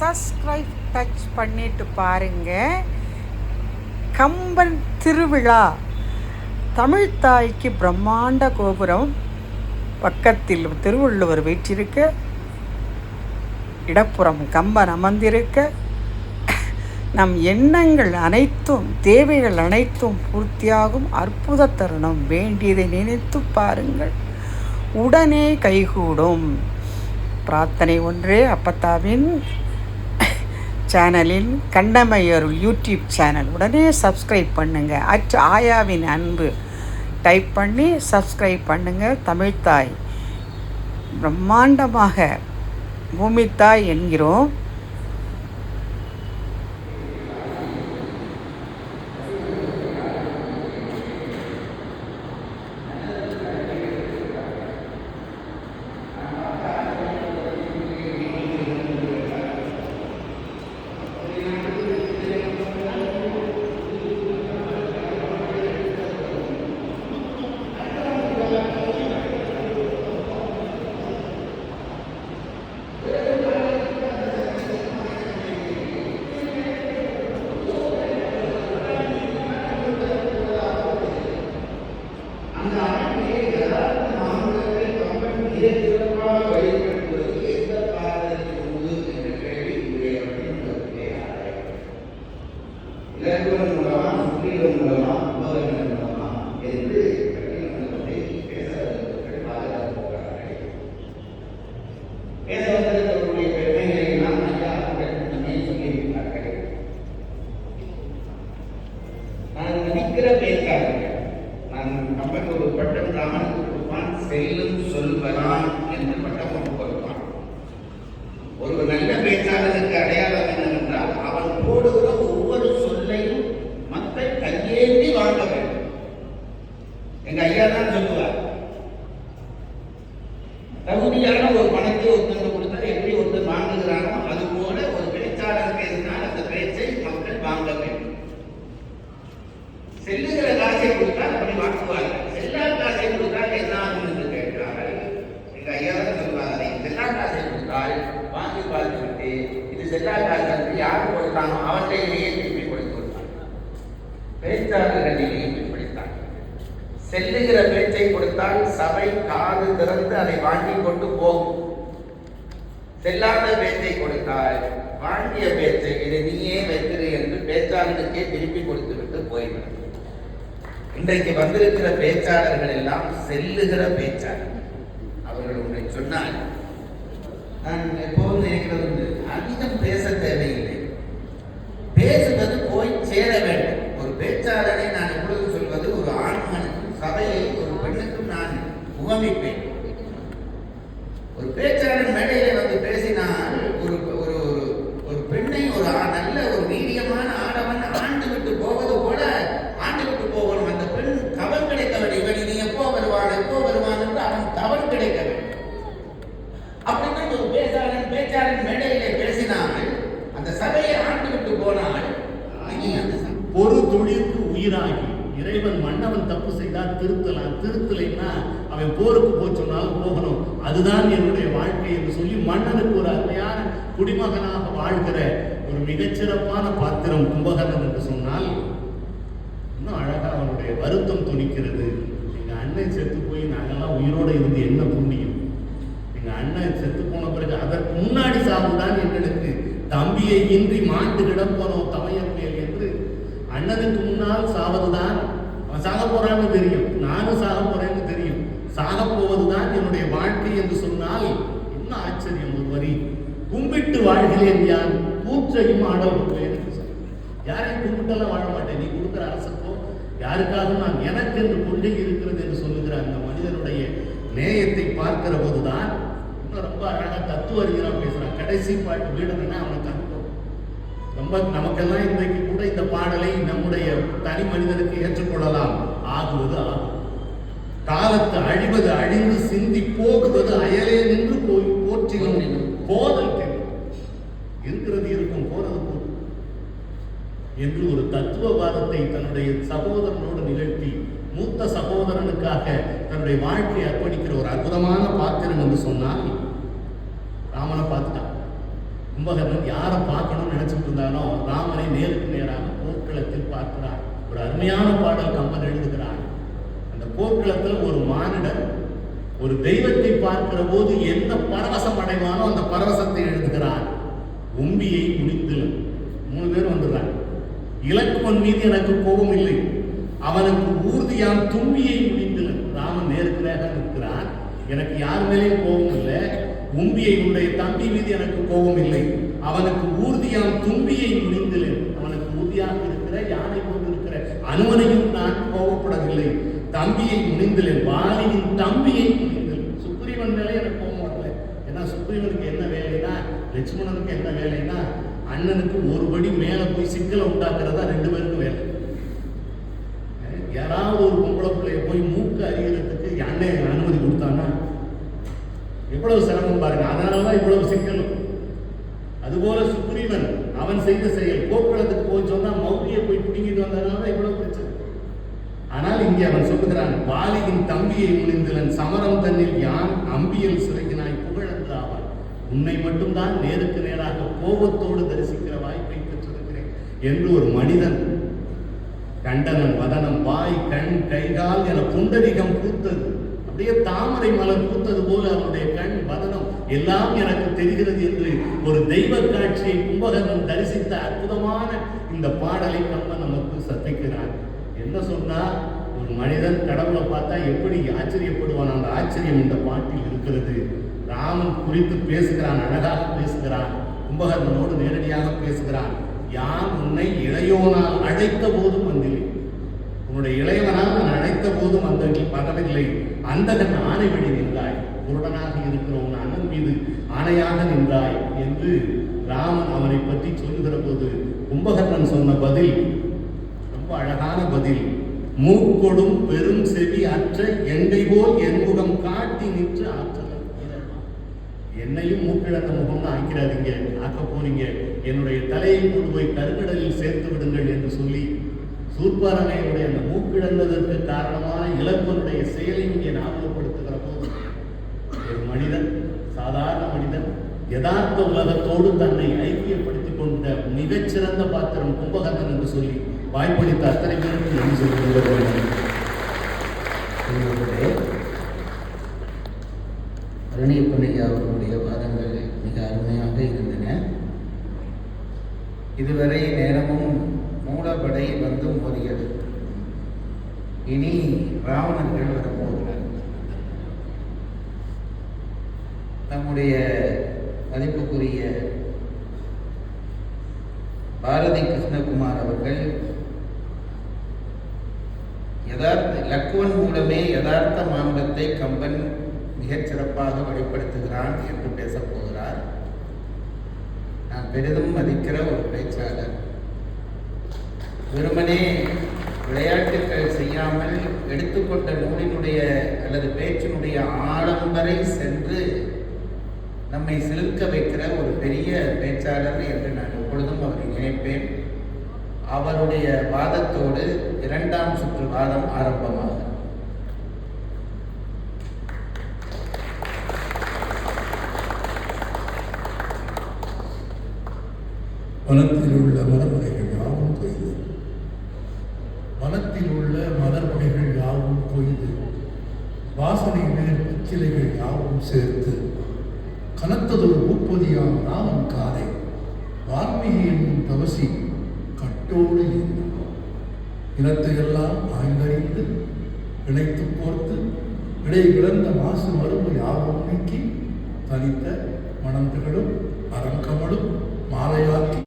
Subscribe touch பண்ணிட்டு பாருங்கள் கம்பன் திருவிழா. தமிழ்த்தாய்க்கு பிரம்மாண்ட கோபுரம். பக்கத்தில் திருவள்ளுவர் வீற்றிருக்க. இடப்புறம் கம்பன் அமர்ந்திருக்க. நம் எண்ணங்கள் அனைத்தும் தேவைகள் அனைத்தும் பூர்த்தியாகும். அற்புத தருணம் வேண்டியதை நினைத்து பாருங்கள். உடனே கைகூடும். பிரார்த்தனை ஒன்றே அப்பத்தாவின். சேனலில் கண்டமையருள் யூடியூப் சேனல். உடனே சப்ஸ்கிரைப் பண்ணுங்கள் அட் ஆயாவின் அன்பு. டைப் பண்ணி சப்ஸ்கிரைப் பண்ணுங்கள் தமிழ்த்தாய் பிரம்மாண்டமாக. பூமித்தாய் என்கிறோம் இலக்குவன் மூலமா சுற்றிலும் மூலமா உபகரணம் மூலமா என்று பட்டிமன்றத்தை பேச வந்தவர்கள் பாதுகாப்புகிறார்கள் பேச வந்திருக்கக்கூடிய பெருமைகளை எல்லாம் ஐயா அவர்கள் முன்னமே சொல்லியிருக்கிறார்கள் நான் மதிக்கிற பேச்சாளர்கள் நான் கம்பன் ஒரு பட்டம் ராமனுக்கு கொடுப்பான் செல்லும் சொல்வரான் என்று பட்டம் ஒன்று கொடுப்பான் ஒரு நல்ல பேச்சாளருக்கு அடையாளம் என்னவென்றால் அவன் போடுகிற ஒவ்வொரு சொல்லையும் மக்கள் கையேந்தி வாங்க வேண்டும் எங்க ஐயா தான் சொல்லுவார் தகுதியான ஒரு பணத்தை ஒருத்தங்க கொடுத்தா எப்படி ஒருத்தர் வாங்குகிறானோ அது போல ஒரு பேச்சாளர் பேசினால் அந்த பேச்சை மக்கள் வாங்க வேண்டும் செல்லுகிற காசை கொடுத்தா அப்படி வாங்குவார்கள் செல்லா காசை கொடுத்தால் என்ன ஆகும் என்று கேட்கிறார்கள். எங்க ஐயா தான் சொல்வார்கள் செல்லா காசை கொடுத்தால் வாங்கி பார்த்துவிட்டு இது செல்லா காசு என்று யார் கொடுத்தானோ அவற்றையிலேயே திருப்பி கொடுத்து கொடுத்தாங்க பேச்சாளர்களிலேயே இப்படித்தான். செல்லுகிற பேச்சை கொடுத்தால் சபை காது திறந்து அதை வாங்கி கொண்டு போகும். செல்லாத பேச்சை கொடுத்தால் வாங்கிய பேச்சை இதை நீயே வைத்திரு என்று பேச்சாளருக்கே திருப்பி கொடுத்து விட்டு போய்விடும். இன்றைக்கு வந்திருக்கிற பேச்சாளர்கள் எல்லாம் செல்லுகிற பேச்சாளர். அவர்கள் உன்னை சொன்னால் நான் எப்போதும் நினைக்கிறது உண்டு, அதிகம் பேச தேவையில்லை. பேசுவது போய் சேர வேண்டும். ஒரு பேச்சாளரை நான் எப்பொழுதும் சொல்வது ஒரு ஆண்மனுக்கும் சபையை ஒரு பெண்ணுக்கும் நான் உவமிப்பேன் ஒரு பேச்ச மேடையில வந்து பேசினால் ஒரு ஒரு ஒரு ஒரு பெண்ணை ஒரு ஆ- நல்ல ஒரு மீடியமான ஆடவன் ஆண்டு விட்டு போவது போல ஆண்டு விட்டு போகணும் அந்த பெண் கவன் கிடைக்க வேண்டும் இவன் இனி எப்போ வருவான் எப்போ வருவான் என்று அவன் கவன் கிடைக்க வேண்டும் அப்படின்னா ஒரு பேச்சாளன் பேச்சாளன் மேடையிலே பேசினால் அந்த சபையை ஆண்டு விட்டு போனால் இனி அந்த சபை ஒரு தொழிலுக்கு உயிராகி தப்பு செய்தால் திருத்தலாம். திருத்தலைன்னா அவன் போருக்கு போய் சொன்னாலும் போகணும். அதுதான் என்னுடைய வாழ்க்கை என்று சொல்லி மன்னனுக்கு ஒரு அருமையான குடிமகனாக வாழ்கிற ஒரு மிகச்சிறப்பான பாத்திரம் கும்பகர்ணன் என்று சொன்னால் இன்னும் அழகா அவனுடைய வருத்தம் துணிக்கிறது. எங்க அண்ணன் செத்து போய் நாங்கெல்லாம் உயிரோட இருந்து என்ன புண்ணியம்? எங்க அண்ணன் செத்து போன பிறகு அதற்கு முன்னாடி சாவுதான் எங்களுக்கு. தம்பியை இன்றி மாண்டு கிடப்போனோ தமையன் மேல் என்று அண்ணனுக்கு முன்னால் சாவதுதான் சாக தெரியும். நானும் சாக போறேன்னு தெரியும். சாக போவதுதான் என்னுடைய வாழ்க்கை என்று சொன்னால் என்ன ஆச்சரியம் ஒரு வரி. கும்பிட்டு வாழ்கிறேன் யார் கூற்றையும் ஆடல் என்று யாரையும் கும்பிட்டெல்லாம் வாழ மாட்டேன். நீ கொடுக்குற அரசுக்கோ யாருக்காக நான் எனக்கு என்று கொள்கை இருக்கிறது என்று சொல்லுகிற அந்த மனிதனுடைய நேயத்தை பார்க்கிற போதுதான் இன்னும் ரொம்ப அழகா தத்துவ அறிஞராக பேசுறான். கடைசி பாட்டு வீடுன்னா அவனுக்கு அனுப்பம் ரொம்ப நமக்கெல்லாம் இன்றைக்கு கூட இந்த பாடலை நம்முடைய தனி மனிதனுக்கு ஏற்றுக்கொள்ளலாம். ஆகுவது ஆகும். காலத்து அழிவது அழிந்து சிந்தி போகுவது அயலே நின்று போய் போற்றிலும் போதல் தெரியும் இருக்கிறது இருக்கும் போறது போதும் என்று ஒரு தத்துவவாதத்தை தன்னுடைய சகோதரனோடு நிகழ்த்தி மூத்த சகோதரனுக்காக தன்னுடைய வாழ்க்கையை அர்ப்பணிக்கிற ஒரு அற்புதமான பாத்திரம் என்று சொன்னால் ராமனை பார்த்துட்டான். கும்பகர்ணன் யாரை பார்க்கணும்னு நினைச்சிட்டு இருந்தானோ ராமனை நேருக்கு நேராக போர்க்களத்தில் பார்க்கிறான். ஒரு அருமையான பாடல் கம்பன் எழுதுகிறான் அந்த போர்க்களத்தில் ஒரு மானிடன் ஒரு தெய்வத்தை பார்க்கிற போது எந்த பரவசம் அடைவானோ அந்த பரவசத்தை எழுதுகிறான் உம்பியை முடிந்து மூணு பேர் வந்துடுறாங்க. இலக்குவன் மீது எனக்கு கோபம் இல்லை. அவனுக்கு ஊர்தியான் தும்பியை முடிந்து ராமன் நேருக்கு நேராக நிற்கிறான் எனக்கு யார் மேலேயும் கோபம் இல்லை? உம்பியை உன்னுடைய தம்பி மீது எனக்கு கோபம் இல்லை. அவனுக்கு ஊர்தியான் தும்பியை முடிந்திலேன் அவனுக்கு ஊர்தியாக இருக்கிற யானை கொண்டு இருக்கிற அனுமனையும் நான் கோபப்படவில்லை. தம்பியை முடிந்தேன் வாலியின் தம்பியை முடிந்தேன் சுக்ரீவன் மேலே எனக்கு கோபம் வரல. ஏன்னா சுக்ரீவனுக்கு என்ன வேலைன்னா லட்சுமணனுக்கு என்ன வேலைன்னா அண்ணனுக்கு ஒரு படி மேலே போய் சிக்கலை உண்டாக்குறதா ரெண்டு பேருக்கும் வேலை. யாராவது ஒரு பொம்பளை பிள்ளைய போய் மூக்கு அறிகிறதுக்கு அண்ணன் அனுமதி கொடுத்தானா எவ்வளவு சிரமம் பாருங்க. அதனாலதான் இவ்வளவு சிக்கல் அதுபோல சுக்ரீவன் அவன் செய்த செயல் போக்குவரத்துக்கு போய் சொன்னா மௌரியை போய் பிடிங்கிட்டு வந்ததுனால தான் இவ்வளவு பிரச்சனை ஆனால் இங்கே அவன் சொல்லுகிறான் பாலியின் தம்பியை முனிந்தலன் சமரம் தன்னில் யான் அம்பியல் சிறகினாய் புகழந்து ஆவான் உன்னை மட்டும்தான் நேருக்கு நேராக கோபத்தோடு தரிசிக்கிற வாய்ப்பை பெற்றிருக்கிறேன் என்று ஒரு மனிதன் கண்டனன் வதனம் வாய் கண் கைகால் என புண்டரிகம் பூத்தது. அப்படியே தாமரை மலர் பூத்தது போல அவனுடைய கண் வதனம். எல்லாம் எனக்கு தெரிகிறது என்று ஒரு தெய்வ காட்சியை கும்பகர்ணன் தரிசித்த அற்புதமான இந்த பாடலை கம்ப நமக்கு சத்திக்கிறான். என்ன சொன்னா? மனிதன் கடவுளை பார்த்தா எப்படி ஆச்சரியப்படுவான் அந்த ஆச்சரியம் இந்த பாட்டில் இருக்கிறது. ராமன் குறித்து பேசுகிறான் அழகாக பேசுகிறான் கும்பகர்ணனோடு நேரடியாக பேசுகிறான். யான் உன்னை இளையோனால் அழைத்த போதும் வந்தில்லை. உன்னுடைய இளையவனால் நான் அழைத்த போதும் அந்த பகவில்லை அந்தகன் ஆணை வழி நின்றாய். குருடனாக இருக்கிற உன் அண்ணன் மீது ஆணையாக நின்றாய் என்று ராமன் அவனை பற்றி சொல்லுகிற போது கும்பகர்ணன் சொன்ன பதில் ரொம்ப அழகான பதில். மூக்கொடும் பெரும் செவி அற்ற எங்கை போல் என் முகம் காட்டி நின்று ஆற்றல். என்னையும் மூக்கிழந்த முகம்னு ஆக்கிறாதீங்க ஆக்க போறீங்க. என்னுடைய தலையை கொண்டு போய் கருங்கடலில் சேர்த்து விடுங்கள் என்று சொல்லி சூர்பாரனையுடைய அந்த மூக்கிழந்ததற்கு காரணமான இலக்குவனுடைய செயலை இங்கே ஞாபகப்படுத்துகிற போது ஒரு மனிதன் சாதாரண மனிதன் யதார்த்த உலகத்தோடு தன்னை ஐக்கியப்படுத்தி கொண்ட மிகச்சிறந்த பாத்திரம் கும்பகர்ணன் என்று சொல்லி வாய்ப்பளித்த அத்தனை பேருக்கு நன்றி சொல்லுகிறேன் பெரியவர்களே, அருணியப்பனையா அவர்களுடைய வாதங்கள் மிக அருமையாக இருந்தன. இதுவரை நேரமும் மூலப்படை வந்து மோதியது இனி ராவணர்கள் வரப்போகிறார் நம்முடைய மதிப்புக்குரிய பாரதி கிருஷ்ணகுமார் அவர்கள் யதார்த்த லக்குவன் மூலமே யதார்த்த மாம்பத்தை கம்பன் மிகச் சிறப்பாக வெளிப்படுத்துகிறான் என்று பேசப் போகிறார். நான் பெரிதும் மதிக்கிற ஒரு பேச்சாளர். வெறுமனே விளையாட்டுகள் செய்யாமல் எடுத்துக்கொண்ட நூலினுடைய அல்லது பேச்சினுடைய ஆழம் வரை சென்று நம்மை செலுக்க வைக்கிற ஒரு பெரிய பேச்சாளர் என்று நான் எப்பொழுதும் அவரை நினைப்பேன். அவருடைய வாதத்தோடு இரண்டாம் சுற்று வாதம் ஆரம்பமாகும். மனத்தில் உள்ள மரமுனைகள் யாவும் கொய்து மனத்தில் உள்ள மலர்முனைகள் யாவும் கொய்து வாசனை மேல் பிச்சிலைகள் யாவும் சேர்த்து. அடுத்ததொரு முப்பதியாம் நாமம் காலை வால்மீகி என்னும் தவசி கட்டோடு இருந்தார் இனத்தையெல்லாம் ஆய்ந்தறிந்து இணைத்து போர்த்து இடை விளந்த மாசு மரும்பு யாவும் நீக்கி தனித்த மனம் அரங்கமளும் மாலையாக்கி